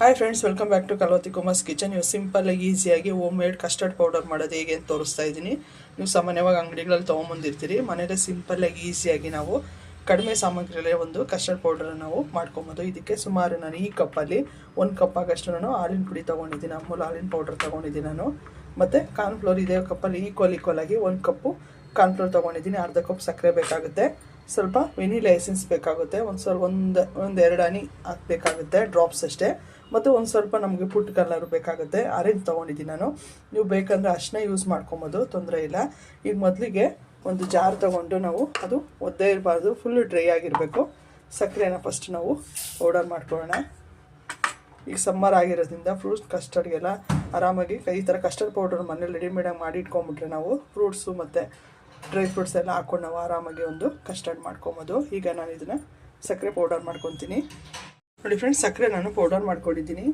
Hi friends welcome back to Kalavathi Kumar's kitchen ನೀವು ಸಿಂಪಲ್ಲಾಗಿ ಈಸಿಯಾಗಿ ಹೋಮ್ ಮೇಡ್ ಕಸ್ಟರ್ಡ್ ಪೌಡರ್ ಮಾಡೋದು ಹೇಗೆ ಅಂತ ತೋರಿಸ್ತಾ ಇದ್ದೀನಿ. ನೀವು ಸಾಮಾನ್ಯವಾಗಿ ಅಂಗಡಿಗಳಲ್ಲಿ ತೊಗೊಂಬಂದಿರ್ತೀರಿ ಮನೆಯಲ್ಲೇ ಸಿಂಪಲ್ಲಾಗಿ ಈಸಿಯಾಗಿ ನಾವು ಕಡಿಮೆ ಸಾಮಗ್ರಿಯಲ್ಲೇ ಒಂದು ಕಸ್ಟರ್ಡ್ ಪೌಡರ್ ನಾವು ಮಾಡ್ಕೊಬೋದು. ಇದಕ್ಕೆ ಸುಮಾರು ನಾನು ಈ ಕಪ್ಪಲ್ಲಿ ಒಂದು ಕಪ್ ಆಗಷ್ಟು ನಾನು ಹಾಲಿನ ಪುಡಿ ತೊಗೊಂಡಿದ್ದೀನಿ. ಅಮೂಲ್ ಹಾಲಿನ ಪೌಡರ್ ತೊಗೊಂಡಿದ್ದೀನಿ ನಾನು. ಮತ್ತು ಕಾರ್ನ್ಫ್ಲೋರ್ ಇದೇ ಕಪ್ಪಲ್ಲಿ ಈಕ್ವಲ್ ಈಕ್ವಲ್ ಆಗಿ ಒಂದು ಕಪ್ಪು ಕಾರ್ನ್ಫ್ಲೋರ್ ತೊಗೊಂಡಿದ್ದೀನಿ. ಅರ್ಧ ಕಪ್ ಸಕ್ಕರೆ ಬೇಕಾಗುತ್ತೆ. ಸ್ವಲ್ಪ ವೆನಿಲಾ ಎಸೆನ್ಸ್ ಬೇಕಾಗುತ್ತೆ. ಒಂದು ಸ್ವಲ್ಪ, ಒಂದು ಒಂದು ಎರಡು ಹನಿ ಹಾಕಬೇಕಾಗುತ್ತೆ. ಡ್ರಾಪ್ಸ್ ಅಷ್ಟೇ. ಮತ್ತು ಒಂದು ಸ್ವಲ್ಪ ನಮಗೆ ಫುಡ್ ಕಲರ್ ಬೇಕಾಗುತ್ತೆ. ಆರೆಂಜ್ ತೊಗೊಂಡಿದ್ದೀನಿ ನಾನು. ನೀವು ಬೇಕಂದರೆ ಅಷ್ಟನ್ನ ಯೂಸ್ ಮಾಡ್ಕೊಬೋದು, ತೊಂದರೆ ಇಲ್ಲ. ಈಗ ಮೊದಲಿಗೆ ಒಂದು ಜಾರ್ ತೊಗೊಂಡು ನಾವು ಅದು ಒದ್ದೇ ಇರಬಾರ್ದು ಫುಲ್ಲು ಡ್ರೈ ಆಗಿರಬೇಕು. ಸಕ್ಕರೆನ ಫಸ್ಟ್ ನಾವು ಪೌಡರ್ ಮಾಡ್ಕೊಳ್ಳೋಣ. ಈಗ ಸಮ್ಮರ್ ಆಗಿರೋದ್ರಿಂದ ಫ್ರೂಟ್ಸ್ ಕಸ್ಟರ್ಡ್ಗೆಲ್ಲ ಆರಾಮಾಗಿ ಈ ಥರ ಕಸ್ಟರ್ಡ್ ಪೌಡರ್ ಮನೇಲಿ ರೆಡಿಮೇಡಾಗಿ ಮಾಡಿ ಇಟ್ಕೊಂಬಿಟ್ರೆ ನಾವು ಫ್ರೂಟ್ಸು ಮತ್ತು ಡ್ರೈ ಫ್ರೂಟ್ಸ್ ಎಲ್ಲ ಹಾಕ್ಕೊಂಡು ನಾವು ಆರಾಮಾಗಿ ಒಂದು ಕಸ್ಟರ್ಡ್ ಮಾಡ್ಕೊಬೋದು. ಈಗ ನಾನು ಇದನ್ನು ಸಕ್ಕರೆ ಪೌಡರ್ ಮಾಡ್ಕೊತೀನಿ. ನೋಡಿ ಫ್ರೆಂಡ್ಸ್ ಸಕ್ಕರೆ ನಾನು ಪೌಡರ್ ಮಾಡ್ಕೊಂಡಿದ್ದೀನಿ.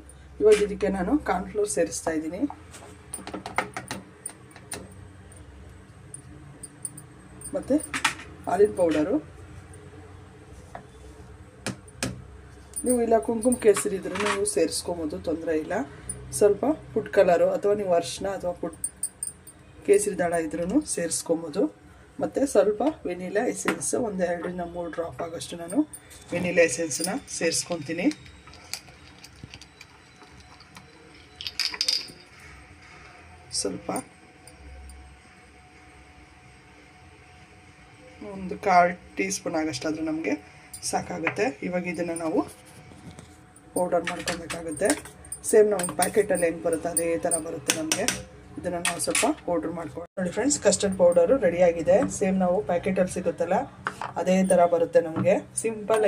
ಇವಾಗ ಇದಕ್ಕೆ ನಾನು ಕಾರ್ನ್ಫ್ಲೋರ್ ಸೇರಿಸ್ತಾ ಇದ್ದೀನಿ. ಮತ್ತು ಆಲಿನ್ ಪೌಡರು ನೀವು ಇಲ್ಲ ಕುಂಕುಮ ಕೇಸರಿ ಇದ್ರೂ ನೀವು ಸೇರಿಸ್ಕೊಬೋದು, ತೊಂದರೆ ಇಲ್ಲ. ಸ್ವಲ್ಪ ಫುಡ್ ಕಲರು ಅಥವಾ ನೀವು ಅರ್ಶಿನ ಅಥವಾ ಫುಡ್ ಕೇಸರಿ ದಳ ಇದ್ರೂ ಸೇರಿಸ್ಕೊಬೋದು. ಮತ್ತು ಸ್ವಲ್ಪ ವೆನಿಲಾ ಎಸೆನ್ಸ್ ಒಂದು ಎರಡರಿಂದ ಮೂರು ಡ್ರಾಪ್ ಆಗೋಷ್ಟು ನಾನು ವೆನಿಲಾ ಎಸೆನ್ಸನ್ನ ಸೇರಿಸ್ಕೊತೀನಿ. ಸ್ವಲ್ಪ. ಒಂದು ಕಾಲು ಟೀ ಸ್ಪೂನ್ ಆಗಷ್ಟಾದರೂ ನಮಗೆ ಸಾಕಾಗುತ್ತೆ. ಇವಾಗ ಇದನ್ನು ನಾವು ಪೌಡರ್ ಮಾಡ್ಕೊಬೇಕಾಗುತ್ತೆ. ಸೇಮ್ ನಮ್ಮ ಪ್ಯಾಕೆಟಲ್ಲಿ ಹೆಂಗೆ ಬರುತ್ತೆ, ಅದೇ ಥರ ಬರುತ್ತೆ ನಮಗೆ. ಇದನ್ನು ನಾವು ಸ್ವಲ್ಪ ಪೌಡ್ರ್ ಮಾಡ್ಕೊಳ್ಳೋಣ ನೋಡಿ ಫ್ರೆಂಡ್ಸ್ ಕಸ್ಟರ್ಡ್ ಪೌಡರು ಆಗಿದೆ. ಸೇಮ್ ನಾವು ಪ್ಯಾಕೆಟಲ್ಲಿ ಸಿಗುತ್ತಲ್ಲ, ಅದೇ ಥರ ಬರುತ್ತೆ ನಮಗೆ.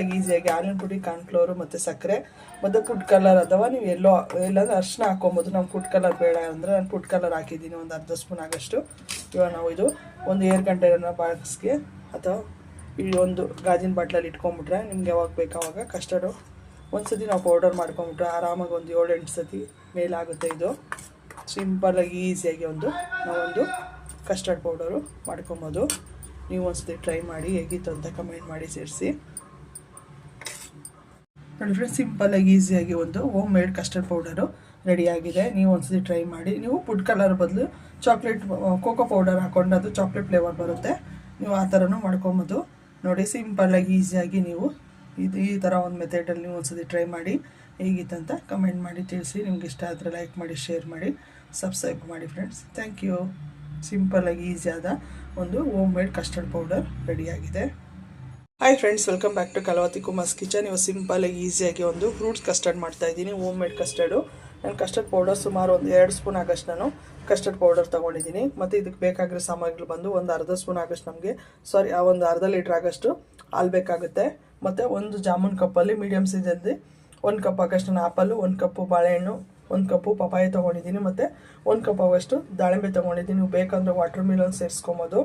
ಆಗಿ ಈಸಿಯಾಗಿ ಹಾಲಿನ ಪುಡಿ ಕಾರ್ನ್ಫ್ಲೋರು ಮತ್ತು ಸಕ್ಕರೆ, ಮತ್ತು ಫುಡ್ ಕಲರ್ ಅಥವಾ ನೀವು ಎಲ್ಲೋ ಇಲ್ಲಾಂದ್ರೆ ಅರ್ಶಿನ ಹಾಕೊಬೋದು ನಾವು ಫುಡ್ ಕಲರ್ ಬೇಡ ಅಂದರೆ ನಾನು ಫುಡ್ ಕಲರ್ ಹಾಕಿದ್ದೀನಿ ಒಂದು ಅರ್ಧ ಸ್ಪೂನ್ ಆಗಷ್ಟು. ಇವಾಗ ನಾವು ಇದು ಒಂದು ಏರ್ ಕಂಟೈನರ್ ಬಾಕ್ಸ್ಗೆ ಅಥವಾ ಈ ಒಂದು ಗಾಜಿನ ಬಾಟ್ಲಲ್ಲಿ ಇಟ್ಕೊಂಡ್ಬಿಟ್ರೆ ನಿಮ್ಗೆ ಯಾವಾಗ ಬೇಕು ಅವಾಗ ಕಸ್ಟರ್ಡು ಒಂದು ಸತಿ ನಾವು ಪೌಡರ್ ಮಾಡ್ಕೊಂಬಿಟ್ರೆ ಆರಾಮಾಗಿ ಒಂದು ಏಳು ಎಂಟು ಸತಿ ಮೇಲಾಗುತ್ತೆ ಇದು. ಸಿಂಪಲ್ಲಾಗಿ, ಈಸಿಯಾಗಿ ಒಂದು, ನಾವೊಂದು ಕಸ್ಟರ್ಡ್ ಪೌಡರು ಮಾಡ್ಕೊಬೋದು. ನೀವು ಒಂದ್ಸತಿ ಟ್ರೈ ಮಾಡಿ, ಹೇಗಿತ್ತು ಅಂತ ಕಮೆಂಟ್ ಮಾಡಿ ಸೇರಿಸಿ. ನೋಡಿ ಫ್ರೆಂಡ್ಸ್ ಸಿಂಪಲಾಗಿ ಈಸಿಯಾಗಿ ಒಂದು ಹೋಮ್ ಮೇಡ್ ಕಸ್ಟರ್ಡ್ ಪೌಡರು ರೆಡಿಯಾಗಿದೆ ನೀವು ಒಂದ್ಸತಿ ಟ್ರೈ ಮಾಡಿ. ನೀವು ಫುಡ್ ಕಲರ್ ಬದಲು ಚಾಕ್ಲೇಟ್ ಕೋಕೋ ಪೌಡರ್ ಹಾಕೊಂಡು ಅದು ಚಾಕ್ಲೇಟ್ ಫ್ಲೇವರ್ ಬರುತ್ತೆ. ನೀವು ಆ ಥರನೂ ಮಾಡ್ಕೊಬೋದು. ನೋಡಿ ಸಿಂಪಲಾಗಿ ಈಸಿಯಾಗಿ ನೀವು ಇದು ಈ ಥರ ಒಂದು ಮೆಥಡಲ್ಲಿ ನೀವು ಒಂದ್ಸತಿ ಟ್ರೈ ಮಾಡಿ ಹೇಗಿತ್ತಂತ ಕಮೆಂಟ್ ಮಾಡಿ ತಿಳಿಸಿ. ನಿಮ್ಗೆ ಇಷ್ಟ ಆದರೆ ಲೈಕ್ ಮಾಡಿ ಶೇರ್ ಮಾಡಿ. ಸಬ್ಸ್ಕ್ರೈಬ್ ಮಾಡಿ ಫ್ರೆಂಡ್ಸ್ ಥ್ಯಾಂಕ್ ಯು ಸಿಂಪಲ್ಲಾಗಿ ಈಸಿಯಾದ ಒಂದು ಹೋಮ್ ಮೇಡ್ ಕಸ್ಟರ್ಡ್ ಪೌಡರ್ ರೆಡಿಯಾಗಿದೆ hi friends welcome back to Kalavathi Kumar's kitchen ಇವಾಗ ಸಿಂಪಲ್ಲಾಗಿ ಈಸಿಯಾಗಿ ಒಂದು ಫ್ರೂಟ್ಸ್ ಕಸ್ಟರ್ಡ್ ಮಾಡ್ತಾ ಇದ್ದೀನಿ. ಹೋಮ್ ಮೇಡ್ ಕಸ್ಟರ್ಡು ನಾನು ಕಸ್ಟರ್ಡ್ ಪೌಡರ್ ಸುಮಾರು ಒಂದು ಎರಡು ಸ್ಪೂನ್ ಆಗಷ್ಟು ನಾನು ಕಸ್ಟರ್ಡ್ ಪೌಡರ್ ತೊಗೊಂಡಿದ್ದೀನಿ. ಮತ್ತು ಇದಕ್ಕೆ ಬೇಕಾಗಿರೋ ಸಾಮಗ್ರಿಗಳು ಬಂದು ಒಂದು ಅರ್ಧ ಸ್ಪೂನ್ ಆಗಷ್ಟು ನಮಗೆ ಸಾರಿ ಆ ಒಂದು ಅರ್ಧ ಲೀಟ್ರ್ ಆಗಷ್ಟು ಹಾಲು ಬೇಕಾಗುತ್ತೆ. ಮತ್ತು ಒಂದು ಜಾಮೂನ್ ಕಪ್ಪಲ್ಲಿ ಮೀಡಿಯಮ್ ಸೈಜಲ್ಲಿ ಒಂದು ಕಪ್ ಆಗಷ್ಟು ನಾನು ಆಪಲ್ಲು ಒಂದು ಕಪ್ಪು ಬಾಳೆಹಣ್ಣು ಒಂದು ಕಪ್ಪು ಪಪಾಯ ತೊಗೊಂಡಿದ್ದೀನಿ, ಮತ್ತು ಒಂದು ಕಪ್ ಆಗೋಷ್ಟು ದಾಳಿಂಬೆ ತೊಗೊಂಡಿದ್ದೀನಿ. ನೀವು ಬೇಕಂದರೆ ವಾಟರ್ ಮಿಲನ್ ಸೇರಿಸ್ಕೊಬೋದು.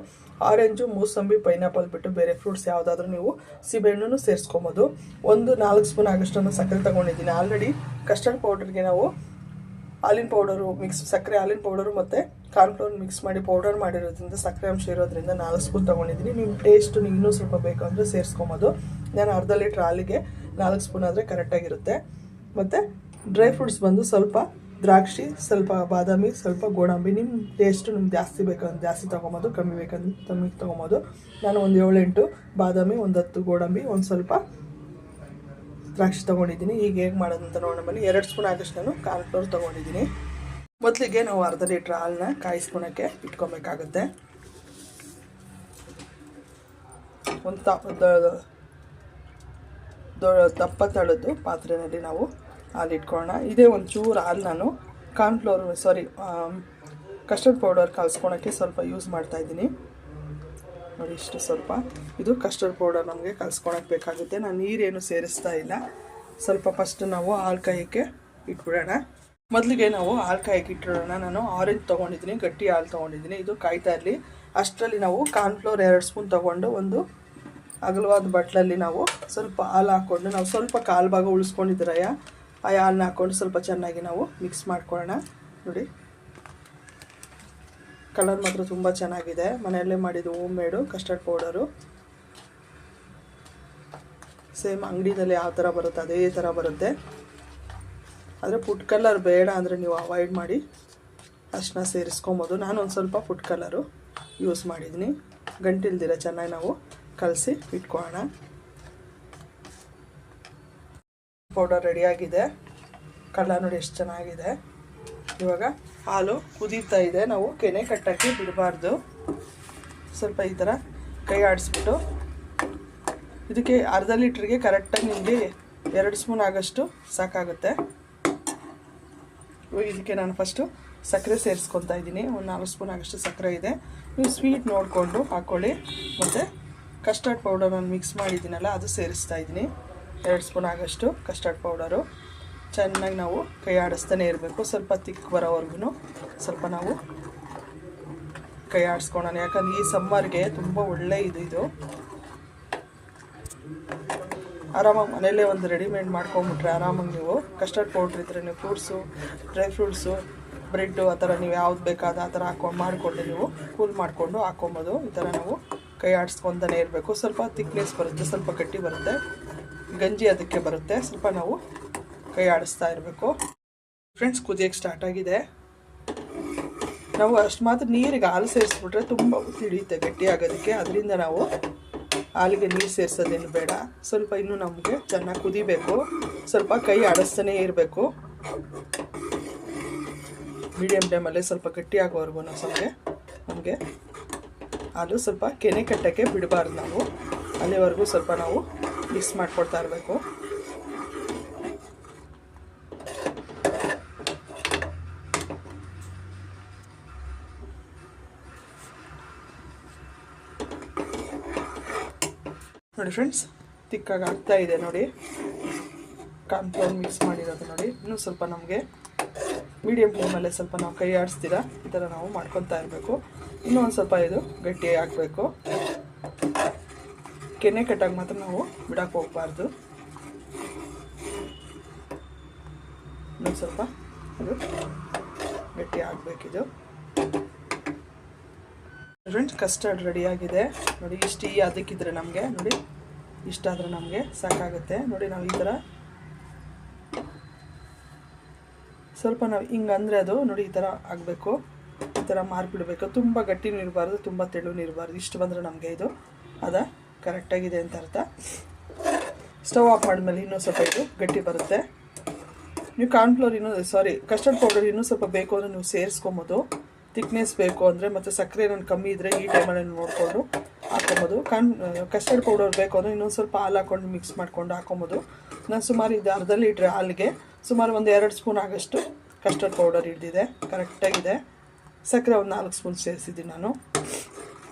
ಆರೆಂಜು ಮೂಸಂಬಿ ಪೈನಾಪಲ್ ಬಿಟ್ಟು ಬೇರೆ ಫ್ರೂಟ್ಸ್ ಯಾವುದಾದ್ರೂ ನೀವು ಸೀಬೆಹಣ್ಣು ಸೇರಿಸ್ಕೊಬೋದು. ಒಂದು ನಾಲ್ಕು ಸ್ಪೂನ್ ಆಗಷ್ಟನ್ನು ಸಕ್ಕರೆ ತೊಗೊಂಡಿದ್ದೀನಿ. ಆಲ್ರೆಡಿ ಕಸ್ಟರ್ಡ್ ಪೌಡರ್ಗೆ ನಾವು ಹಾಲಿನ ಪೌಡರು ಮಿಕ್ಸ್ ಸಕ್ಕರೆ ಹಾಲಿನ ಪೌಡರು ಮತ್ತು ಕಾರ್ನ್ಫ್ಲೋರ್ ಮಿಕ್ಸ್ ಮಾಡಿ ಪೌಡರ್ ಮಾಡಿರೋದ್ರಿಂದ ಸಕ್ಕರೆ ಅಂಶ ಇರೋದ್ರಿಂದ ನಾಲ್ಕು ಸ್ಪೂನ್ ತೊಗೊಂಡಿದ್ದೀನಿ. ನಿಮ್ಮ ಟೇಸ್ಟು ಇನ್ನೂ ಸ್ವಲ್ಪ ಬೇಕು ಅಂದರೆ ಸೇರಿಸ್ಕೊಬೋದು. ನಾನು ಅರ್ಧ ಲೀಟ್ರ್ ಹಾಲಿಗೆ ನಾಲ್ಕು ಸ್ಪೂನ್ ಆದರೆ ಕರೆಕ್ಟಾಗಿರುತ್ತೆ ಮತ್ತು ಡ್ರೈ ಫ್ರೂಟ್ಸ್ ಬಂದು ಸ್ವಲ್ಪ ದ್ರಾಕ್ಷಿ, ಸ್ವಲ್ಪ ಬಾದಾಮಿ, ಸ್ವಲ್ಪ ಗೋಡಂಬಿ. ನಿಮ್ಮ ಟೇಸ್ಟು ನಿಮ್ಗೆ ಜಾಸ್ತಿ ಬೇಕಂದ್ರೆ ಜಾಸ್ತಿ ತೊಗೊಬೋದು, ಕಮ್ಮಿ ಬೇಕಂದ್ರೆ ಕಮ್ಮಿ ತೊಗೊಬೋದು. ನಾನು ಒಂದು ಏಳೆಂಟು, ಬಾದಾಮಿ ಒಂದು ಹತ್ತು, ಗೋಡಂಬಿ ಒಂದು ಸ್ವಲ್ಪ ದ್ರಾಕ್ಷಿ ತೊಗೊಂಡಿದ್ದೀನಿ. ಈಗ ಹೇಗೆ ಮಾಡೋದು ಅಂತ ನೋಡೋಣ ಬನ್ನಿ ಎರಡು ಸ್ಪೂನ್ ಆದಷ್ಟು ನಾನು ಕಾರ್ನ್ಫ್ಲೋರ್ ತೊಗೊಂಡಿದ್ದೀನಿ. ಮೊದಲಿಗೆ ನಾವು ಅರ್ಧ ಲೀಟ್ರ್ ಹಾಲನ್ನ ಕಾಯಿಸ್ಕೊಳಕ್ಕೆ ಇಟ್ಕೊಬೇಕಾಗುತ್ತೆ. ಒಂದು ತ ದಪ್ಪ ತಳದ್ದು ಪಾತ್ರೆಯಲ್ಲಿ ನಾವು ಹಾಲು ಇಟ್ಕೊಳ್ಳೋಣ ಇದೇ ಚೂರು ಹಾಲು ನಾನು. ಕಾರ್ನ್ಫ್ಲೋರ್ ಸಾರಿ ಕಸ್ಟರ್ಡ್ ಪೌಡರ್ ಕಲ್ಸ್ಕೊಳಕ್ಕೆ ಸ್ವಲ್ಪ ಯೂಸ್ ಮಾಡ್ತಾಯಿದ್ದೀನಿ ನೋಡಿ ಇಷ್ಟು ಸ್ವಲ್ಪ. ಇದು ಕಸ್ಟರ್ಡ್ ಪೌಡರ್ ನಮಗೆ ಕಲ್ಸ್ಕೊಳಕ್ಕೆ ಬೇಕಾಗುತ್ತೆ. ನಾನು ನೀರೇನು ಸೇರಿಸ್ತಾ ಇಲ್ಲ. ಸ್ವಲ್ಪ ಫಸ್ಟ್ ನಾವು ಹಾಲು ಕಾಯಕ್ಕೆ ಇಟ್ಬಿಡೋಣ. ಮೊದಲಿಗೆ ನಾವು ಹಾಲು ಕಾಯಕ್ಕೆ ಇಟ್ಬಿಡೋಣ ನಾನು ಆರೆಂಜ್ ತೊಗೊಂಡಿದ್ದೀನಿ, ಗಟ್ಟಿ ಹಾಲು ತೊಗೊಂಡಿದ್ದೀನಿ. ಇದು ಕಾಯ್ತಾ ಇರಲಿ. ಅಷ್ಟರಲ್ಲಿ ನಾವು ಕಾರ್ನ್ಫ್ಲೋರ್ ಎರಡು ಸ್ಪೂನ್ ತೊಗೊಂಡು ಒಂದು ಅಗಲವಾದ ಬಟ್ಲಲ್ಲಿ ನಾವು ಸ್ವಲ್ಪ ಹಾಲು ಹಾಕ್ಕೊಂಡು, ನಾವು ಸ್ವಲ್ಪ ಕಾಲು ಭಾಗ ಉಳಿಸ್ಕೊಂಡಿದ್ದೀರಯ್ಯ ಆ ಹಾಲನ್ನ ಹಾಕ್ಕೊಂಡು ಸ್ವಲ್ಪ ಚೆನ್ನಾಗಿ ನಾವು ಮಿಕ್ಸ್ ಮಾಡ್ಕೊಳ್ಳೋಣ. ನೋಡಿ. ಕಲರ್ ಮಾತ್ರ ತುಂಬ ಚೆನ್ನಾಗಿದೆ. ಮನೆಯಲ್ಲೇ ಮಾಡಿದ್ದು home made custard powder same ಅಂಗಡಿನಲ್ಲಿ ಯಾವ ಥರ ಬರುತ್ತೆ, ಅದೇ ಥರ ಬರುತ್ತೆ. ಆದರೆ ಫುಡ್ ಕಲರ್ ಬೇಡ ಅಂದರೆ ನೀವು ಅವಾಯ್ಡ್ ಮಾಡಿ ಅಷ್ಟನ್ನ ಸೇರಿಸ್ಕೊಬೋದು. ನಾನು ಒಂದು ಸ್ವಲ್ಪ ಫುಡ್ ಕಲರು ಯೂಸ್ ಮಾಡಿದ್ದೀನಿ. ಗಂಟಿಲ್ದಿರ ಚೆನ್ನಾಗಿ ನಾವು ಕಲಸಿ ಇಟ್ಕೊಳ್ಳೋಣ. ಪೌಡರ್ ರೆಡಿಯಾಗಿದೆ ಕಲರ್ ನೋಡಿ ಎಷ್ಟು ಚೆನ್ನಾಗಿದೆ. ಇವಾಗ ಹಾಲು ಕುದೀತಾ ಇದೆ. ನಾವು ಕೆನೆ ಕಟ್ಟಕ್ಕೆ ಬಿಡಬಾರ್ದು. ಸ್ವಲ್ಪ ಈ ಥರ ಕೈ ಆಡಿಸ್ಬಿಟ್ಟು. ಇದಕ್ಕೆ ಅರ್ಧ ಲೀಟ್ರಿಗೆ ಕರೆಕ್ಟಾಗಿ ನಿಮಗೆ ಎರಡು ಸ್ಪೂನ್ ಆಗೋಷ್ಟು ಸಾಕಾಗುತ್ತೆ. ಇವಾಗ ಇದಕ್ಕೆ ನಾನು ಫಸ್ಟು ಸಕ್ಕರೆ ಸೇರಿಸ್ಕೊತಾ ಇದ್ದೀನಿ. ಒಂದು ನಾಲ್ಕು ಸ್ಪೂನ್ ಆಗೋಷ್ಟು ಸಕ್ಕರೆ ಇದೆ. ನೀವು ಸ್ವೀಟ್ ನೋಡಿಕೊಂಡು ಹಾಕ್ಕೊಳ್ಳಿ ಮತ್ತು ಕಸ್ಟರ್ಡ್ ಪೌಡರ್ ನಾನು ಮಿಕ್ಸ್ ಮಾಡಿದ್ದೀನಲ್ಲ, ಅದು ಸೇರಿಸ್ತಾ ಇದ್ದೀನಿ. ಎರಡು ಸ್ಪೂನ್ ಆಗೋಷ್ಟು ಕಸ್ಟರ್ಡ್ ಪೌಡರು. ಚೆನ್ನಾಗಿ ನಾವು ಕೈ ಆಡಿಸ್ತಾನೆ ಇರಬೇಕು. ಸ್ವಲ್ಪ ತಿಕ್ ಬರೋವರೆಗೂ ಸ್ವಲ್ಪ ನಾವು ಕೈ ಆಡಿಸ್ಕೊಳ್ಳೋಣ ಯಾಕಂದ್ರೆ ಈ ಸಮ್ಮರ್ಗೆ ತುಂಬ ಒಳ್ಳೆ ಇದು ಇದು. ಆರಾಮಾಗಿ ಮನೇಲೇ ಒಂದು ರೆಡಿಮೇಡ್ ಮಾಡ್ಕೊಂಬಿಟ್ರೆ ಆರಾಮಾಗಿ ನೀವು ಕಸ್ಟರ್ಡ್ ಪೌಡ್ರ್ ಇದ್ದರೆ ನೀವು ಫ್ರೂಟ್ಸು, ಡ್ರೈ ಫ್ರೂಟ್ಸು, ಬ್ರೆಡ್ಡು ಆ ಥರ ನೀವು ಯಾವ್ದು ಬೇಕಾದ ಆ ಥರ ಹಾಕೊಂಡು ಮಾಡಿಕೊಂಡು ನೀವು ಕೂಲ್ ಮಾಡಿಕೊಂಡು ಹಾಕೊಬೋದು. ಈ ಥರ ನಾವು ಕೈ ಆಡಿಸ್ಕೊತಾನೆ ಇರಬೇಕು. ಸ್ವಲ್ಪ ತಿಕ್ನೆಸ್ ಬರುತ್ತೆ, ಸ್ವಲ್ಪ ಗಟ್ಟಿ ಬರುತ್ತೆ. ಗಂಜಿ ಅದಕ್ಕೆ ಬರುತ್ತೆ. ಸ್ವಲ್ಪ ನಾವು ಕೈ ಆಡಿಸ್ತಾ ಇರಬೇಕು. ಫ್ರೆಂಡ್ಸ್ ಕುದಿಯೋಕ್ಕೆ ಸ್ಟಾರ್ಟ್ ಆಗಿದೆ. ನಾವು ಅಷ್ಟು ಮಾತ್ರ ನೀರಿಗೆ ಹಾಲು ಸೇರಿಸ್ಬಿಟ್ರೆ ತುಂಬ ತಿಳಿಯುತ್ತೆ ಗಟ್ಟಿ ಆಗೋದಕ್ಕೆ. ಅದರಿಂದ ನಾವು ಹಾಲಿಗೆ ನೀರು ಸೇರಿಸೋದೇನು ಬೇಡ. ಸ್ವಲ್ಪ ಇನ್ನೂ ನಮಗೆ ಚೆನ್ನಾಗಿ ಕುದಿಬೇಕು. ಸ್ವಲ್ಪ ಕೈ ಆಡಿಸ್ತಾನೇ ಇರಬೇಕು. ಮೀಡಿಯಮ್ ಟೈಮಲ್ಲೇ ಸ್ವಲ್ಪ ಗಟ್ಟಿಯಾಗೋವರೆಗೂ ಸ್ವಲ್ಪ ನಮಗೆ ಹಾಲು ಸ್ವಲ್ಪ ಕೆನೆ ಕಟ್ಟೋಕ್ಕೆ ಬಿಡಬಾರ್ದು ನಾವು. ಅಲ್ಲಿವರೆಗೂ ಸ್ವಲ್ಪ ನಾವು ಮಿಕ್ಸ್ ಮಾಡ್ಕೊಡ್ತಾ ಇರಬೇಕು. ನೋಡಿ ಫ್ರೆಂಡ್ಸ್ ತಿಕ್ಕಾಗಿ ಆಗ್ತಾ ಇದೆ ನೋಡಿ. ಕಾರ್ನ್ಫ್ಲವರ್ ಮಿಕ್ಸ್ ಮಾಡಿರೋದು ನೋಡಿ. ಇನ್ನೂ ಸ್ವಲ್ಪ ನಮಗೆ ಮೀಡಿಯಮ್ ಫ್ಲೇಮಲ್ಲೇ ಸ್ವಲ್ಪ ನಾವು ಕೈ ಆಡಿಸ್ತೀರಾ ಈ ಥರ ನಾವು ಮಾಡ್ಕೊತಾ ಇರಬೇಕು. ಇನ್ನೂ ಒಂದು ಸ್ವಲ್ಪ ಇದು ಗಟ್ಟಿ ಆಗಬೇಕು ಕೆನೆ ಕಟ್ಟಾಗ ಮಾತ್ರ ನಾವು ಬಿಡಕ್ಕೆ ಹೋಗಬಾರ್ದು. ಇನ್ನೊಂದು ಸ್ವಲ್ಪ ಅದು ಗಟ್ಟಿ ಆಗಬೇಕಿದು. ಫ್ರೆಂಡ್ಸ್ ಕಸ್ಟರ್ಡ್ ರೆಡಿಯಾಗಿದೆ ನೋಡಿ, ಇಷ್ಟು ಈ ಅದಕ್ಕಿದ್ರೆ ನಮಗೆ, ನೋಡಿ ಇಷ್ಟಾದರೆ ನಮಗೆ ಸಾಕಾಗುತ್ತೆ. ನೋಡಿ, ನಾವು ಈ ಥರ ಸ್ವಲ್ಪ ನಾವು ಹಿಂಗೆ ಅಂದರೆ ಅದು, ನೋಡಿ, ಈ ಥರ ಆಗಬೇಕು. ಈ ಥರ ಮಾರ್ಬಿಡಬೇಕು. ತುಂಬ ಗಟ್ಟಿನೂ ಇರಬಾರ್ದು, ತುಂಬ ತೆಳುನೂ ಇರಬಾರ್ದು. ಇಷ್ಟು ಬಂದರೆ ನಮಗೆ ಇದು ಅದ. ಕರೆಕ್ಟಾಗಿದೆ ಅಂತ ಅರ್ಥ. ಸ್ಟವ್ ಆಫ್ ಮಾಡಿದ್ಮೇಲೆ ಇನ್ನೂ ಸ್ವಲ್ಪ ಇದು ಗಟ್ಟಿ ಬರುತ್ತೆ. ನೀವು ಕಾರ್ನ್ಫ್ಲೋರ್ ಇನ್ನೂ, ಸಾರಿ, ಕಸ್ಟರ್ಡ್ ಪೌಡರ್ ಇನ್ನೂ ಸ್ವಲ್ಪ ಬೇಕು ಅಂದರೆ ನೀವು ಸೇರಿಸ್ಕೊಬೋದು. ತಿಕ್ನೆಸ್ ಬೇಕು ಅಂದರೆ, ಮತ್ತು ಸಕ್ಕರೆ ಏನೊಂದು ಕಮ್ಮಿ ಇದ್ದರೆ ಈ ಟೈಮಲ್ಲಿ ನೋಡಿಕೊಂಡು ಹಾಕೊಬೋದು. ಕಾರ್ನ್ ಕಸ್ಟರ್ಡ್ ಪೌಡರ್ ಬೇಕು ಅಂದರೆ ಇನ್ನೊಂದು ಸ್ವಲ್ಪ ಹಾಲು ಹಾಕ್ಕೊಂಡು ಮಿಕ್ಸ್ ಮಾಡ್ಕೊಂಡು ಹಾಕೊಬೋದು. ನಾನು ಸುಮಾರು ಇದು ಅರ್ಧ ಲೀಟ್ರ್ ಹಾಲಿಗೆ, ಸುಮಾರು ಒಂದು ಎರಡು ಸ್ಪೂನ್ ಆಗೋಷ್ಟು ಕಸ್ಟರ್ಡ್ ಪೌಡರ್ ಹಿಡ್ದಿದೆ. ಕರೆಕ್ಟಾಗಿದೆ. ಸಕ್ಕರೆ ಒಂದು ನಾಲ್ಕು ಸ್ಪೂನ್ ಸೇರಿಸಿದ್ದೀನಿ ನಾನು.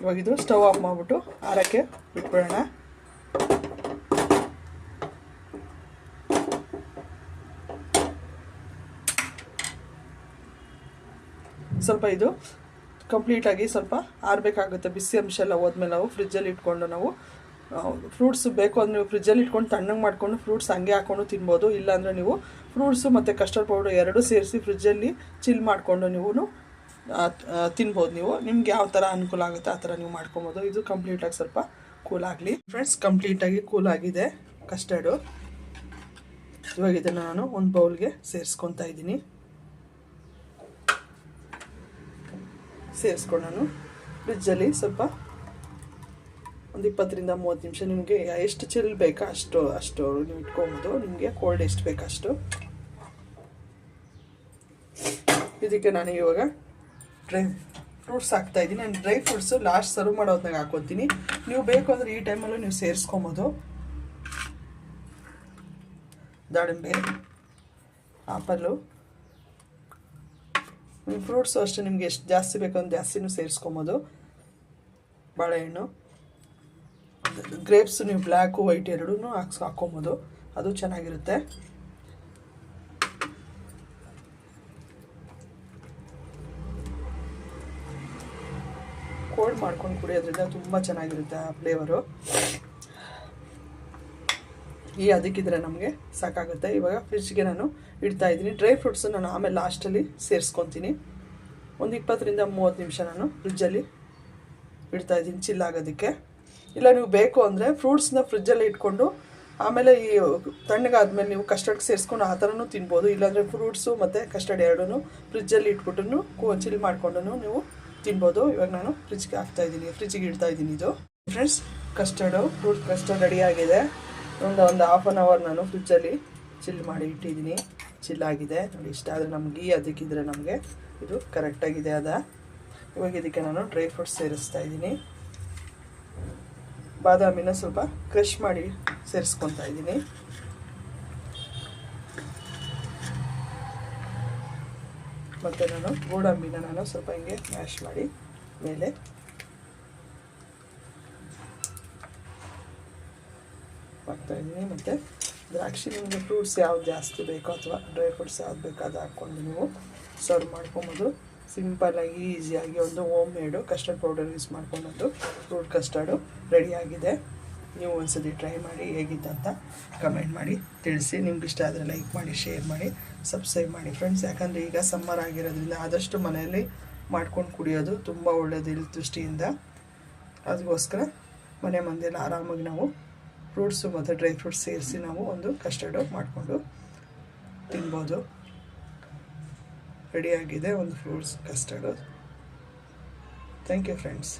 ಇವಾಗ ಇದು ಸ್ಟವ್ ಆಫ್ ಮಾಡಿಬಿಟ್ಟು ಆರಕ್ಕೆ ಇಟ್ಬಿಡೋಣ ಸ್ವಲ್ಪ ಇದು ಕಂಪ್ಲೀಟಾಗಿ ಸ್ವಲ್ಪ ಆರಬೇಕಾಗುತ್ತೆ. ಬಿಸಿ ಅಂಶ ಎಲ್ಲ ಹೋದ್ಮೇಲೆ ನಾವು ಫ್ರಿಜ್ಜಲ್ಲಿ ಇಟ್ಕೊಂಡು ನಾವು ಫ್ರೂಟ್ಸ್ ಬೇಕು ಅಂದರೆ ನೀವು ಫ್ರಿಜ್ಜಲ್ಲಿ ಇಟ್ಕೊಂಡು ತಣ್ಣಗೆ ಮಾಡ್ಕೊಂಡು ಫ್ರೂಟ್ಸ್ ಹಂಗೆ ಹಾಕ್ಕೊಂಡು ತಿನ್ಬೋದು. ಇಲ್ಲಾಂದರೆ ನೀವು ಫ್ರೂಟ್ಸು ಮತ್ತು ಕಸ್ಟರ್ಡ್ ಪೌಡರ್ ಎರಡೂ ಸೇರಿಸಿ ಫ್ರಿಜ್ಜಲ್ಲಿ ಚಿಲ್ ಮಾಡಿಕೊಂಡು ನೀವು ತಿನ್ಬೋದು ನೀವು. ನಿಮ್ಗೆ ಯಾವ ಥರ ಅನುಕೂಲ ಆಗುತ್ತೆ ಆ ಥರ ನೀವು ಮಾಡ್ಕೊಬೋದು. ಇದು ಕಂಪ್ಲೀಟಾಗಿ ಸ್ವಲ್ಪ ಕೂಲ್ ಆಗಲಿ. ಫ್ರೆಂಡ್ಸ್ ಕಂಪ್ಲೀಟಾಗಿ ಕೂಲ್ ಆಗಿದೆ ಕಸ್ಟರ್ಡು ಇವಾಗ ಇದನ್ನು ನಾನು ಒಂದು ಬೌಲ್ಗೆ ಸೇರಿಸ್ಕೊತಾ ಇದ್ದೀನಿ. ಸೇರಿಸ್ಕೊಂಡು ಫ್ರಿಜ್ಜಲ್ಲಿ ಸ್ವಲ್ಪ ಒಂದು ಇಪ್ಪತ್ತರಿಂದ ಮೂವತ್ತು ನಿಮಿಷ ನಿಮಗೆ ಎಷ್ಟು ಚಿಲ್ ಬೇಕೋ ಅಷ್ಟು ಅಷ್ಟು ನೀವು ಇಟ್ಕೊಬೋದು. ನಿಮಗೆ ಕೋಲ್ಡ್ ಎಷ್ಟು ಬೇಕೋ ಅಷ್ಟು. ಇದಕ್ಕೆ ನಾನು ಇವಾಗ ಡ್ರೈ ಫ್ರೂಟ್ಸ್ ಹಾಕ್ತಾ ಇದ್ದೀನಿ. ನಾನು ಡ್ರೈ ಫ್ರೂಟ್ಸು ಲಾಸ್ಟ್ ಸರ್ವ್ ಮಾಡೋದ್ನಾಗ ಹಾಕೋತೀನಿ. ನೀವು ಬೇಕು ಅಂದರೆ ಈ ಟೈಮಲ್ಲೂ ನೀವು ಸೇರಿಸ್ಕೊಬೋದು. ದಾಳಿಂಬೆ, ಆಪಲ್ಲು. ಫ್ರೂಟ್ಸು ಅಷ್ಟೇ ನಿಮಗೆ ಎಷ್ಟು ಜಾಸ್ತಿ ಬೇಕು ಅಂತ ಜಾಸ್ತಿನೂ ಸೇರಿಸ್ಕೊಬೋದು. ಬಾಳೆಹಣ್ಣು. ಗ್ರೇಪ್ಸು ನೀವು ಬ್ಲ್ಯಾಕು, ವೈಟ್ ಎರಡೂ ಹಾಕ್ಸ್ ಹಾಕ್ಕೊಬೋದು ಅದು ಚೆನ್ನಾಗಿರುತ್ತೆ ಕೋಲ್ಡ್ ಮಾಡ್ಕೊಂಡು ಕುಡಿಯೋದ್ರಿಂದ ತುಂಬ ಚೆನ್ನಾಗಿರುತ್ತೆ ಆ ಫ್ಲೇವರು ಈ ಅದಕ್ಕಿದ್ರೆ ನಮಗೆ ಸಾಕಾಗುತ್ತೆ. ಇವಾಗ ಫ್ರಿಜ್ಗೆ ನಾನು ಇಡ್ತಾ ಇದ್ದೀನಿ. ಡ್ರೈ ಫ್ರೂಟ್ಸ್ ನಾನು ಆಮೇಲೆ ಲಾಸ್ಟಲ್ಲಿ ಸೇರಿಸ್ಕೊತೀನಿ. ಒಂದು ಇಪ್ಪತ್ತರಿಂದ ಮೂವತ್ತು ನಿಮಿಷ ನಾನು ಫ್ರಿಜ್ಜಲ್ಲಿ ಇಡ್ತಾ ಇದ್ದೀನಿ ಚಿಲ್ಲಾಗೋದಕ್ಕೆ ಇಲ್ಲ, ನೀವು ಬೇಕು ಅಂದರೆ ಫ್ರೂಟ್ಸ್ನ ಫ್ರಿಜ್ಜಲ್ಲಿ ಇಟ್ಕೊಂಡು ಆಮೇಲೆ ಈ ತಣ್ಣಗಾದ್ಮೇಲೆ ನೀವು ಕಸ್ಟರ್ಡ್ ಸೇರಿಸ್ಕೊಂಡು ಆ ಥರನೂ ತಿನ್ಬೋದು. ಇಲ್ಲಾಂದರೆ ಫ್ರೂಟ್ಸು ಮತ್ತು ಕಸ್ಟರ್ಡ್ ಎರಡೂ ಫ್ರಿಜ್ಜಲ್ಲಿ ಇಟ್ಬಿಟ್ಟು ಕೂ ಚಿಲ್ ಮಾಡ್ಕೊಂಡು ನೀವು ತಿನ್ಬೋದು. ಇವಾಗ ನಾನು ಫ್ರಿಜ್ಗೆ ಹಾಕ್ತಾ ಇದ್ದೀನಿ. ಫ್ರಿಜ್ಗೆ ಇಡ್ತಾ ಇದ್ದೀನಿ ಇದು. Friends custard fruit custard ready ಆಗಿದೆ. ಒಂದು ಒಂದು ಹಾಫ್ ಆನ್ ಅವರ್ ನಾನು ಫ್ರಿಜ್ಜಲ್ಲಿ ಚಿಲ್ ಮಾಡಿ ಇಟ್ಟಿದ್ದೀನಿ. ಚಿಲ್ ಆಗಿದೆ. ನೋಡಿ, ಇಷ್ಟ ಆದರೆ ನಮ್ಗೆ ಈ ಅದಕ್ಕಿದ್ರೆ ನಮಗೆ ಇದು ಕರೆಕ್ಟಾಗಿದೆ ಅದ. ಇವಾಗ ಇದಕ್ಕೆ ನಾನು ಡ್ರೈ ಫ್ರೂಟ್ಸ್ ಸೇರಿಸ್ತಾ ಇದ್ದೀನಿ. ಬಾದಾಮಿನ ಸ್ವಲ್ಪ ಕ್ರಷ್ ಮಾಡಿ ಸೇರಿಸ್ಕೊತಾ ಇದ್ದೀನಿ. ಮತ್ತು ನಾನು ಗೋಡಂಬಿನ ನಾನು ಸ್ವಲ್ಪ ಹಿಂಗೆ ಮ್ಯಾಶ್ ಮಾಡಿ ಮೇಲೆ. ಹಾಕ್ತಾ ಇದ್ದೀನಿ ಮತ್ತು ದ್ರಾಕ್ಷಿ ನಿಮಗೆ ಫ್ರೂಟ್ಸ್ ಯಾವ್ದು ಜಾಸ್ತಿ ಬೇಕೋ ಅಥವಾ ಡ್ರೈ ಫ್ರೂಟ್ಸ್ ಯಾವ್ದು ಬೇಕೋ ಅದು ಹಾಕ್ಕೊಂಡು ನೀವು ಸರ್ವ್ ಮಾಡ್ಕೊಬೋದು. ಸಿಂಪಲ್ಲಾಗಿ ಈಸಿಯಾಗಿ ಒಂದು home made custard powder use ಮಾಡ್ಕೊಬೋದು ಫ್ರೂಟ್ ಕಸ್ಟರ್ಡು ರೆಡಿಯಾಗಿದೆ ನೀವು ಒಂದ್ಸತಿ ಟ್ರೈ ಮಾಡಿ ಹೇಗಿತ್ತು ಅಂತ ಕಮೆಂಟ್ ಮಾಡಿ ತಿಳಿಸಿ. ನಿಮ್ಗೆ ಇಷ್ಟ ಆದರೆ ಲೈಕ್ ಮಾಡಿ ಶೇರ್ ಮಾಡಿ. ಸಬ್ಸ್ಕ್ರೈಬ್ ಮಾಡಿ ಫ್ರೆಂಡ್ಸ್ ಯಾಕಂದರೆ ಈಗ ಸಮ್ಮರ್ ಆಗಿರೋದ್ರಿಂದ ಆದಷ್ಟು ಮನೆಯಲ್ಲಿ ಮಾಡ್ಕೊಂಡು ಕುಡಿಯೋದು ತುಂಬ ಒಳ್ಳೆಯದು ಇಲ್ಲಿ ದೃಷ್ಟಿಯಿಂದ. ಅದಕ್ಕೋಸ್ಕರ ಮನೆ ಮಂದಿಯಲ್ಲಿ ಆರಾಮಾಗಿ ನಾವು ಫ್ರೂಟ್ಸು ಮತ್ತು ಡ್ರೈ ಫ್ರೂಟ್ಸ್ ಸೇರಿಸಿ ನಾವು ಒಂದು ಕಸ್ಟರ್ಡು ಮಾಡಿಕೊಂಡು ತಿನ್ಬೋದು. ರೆಡಿಯಾಗಿದೆ ಒಂದು fruits custard thank you friends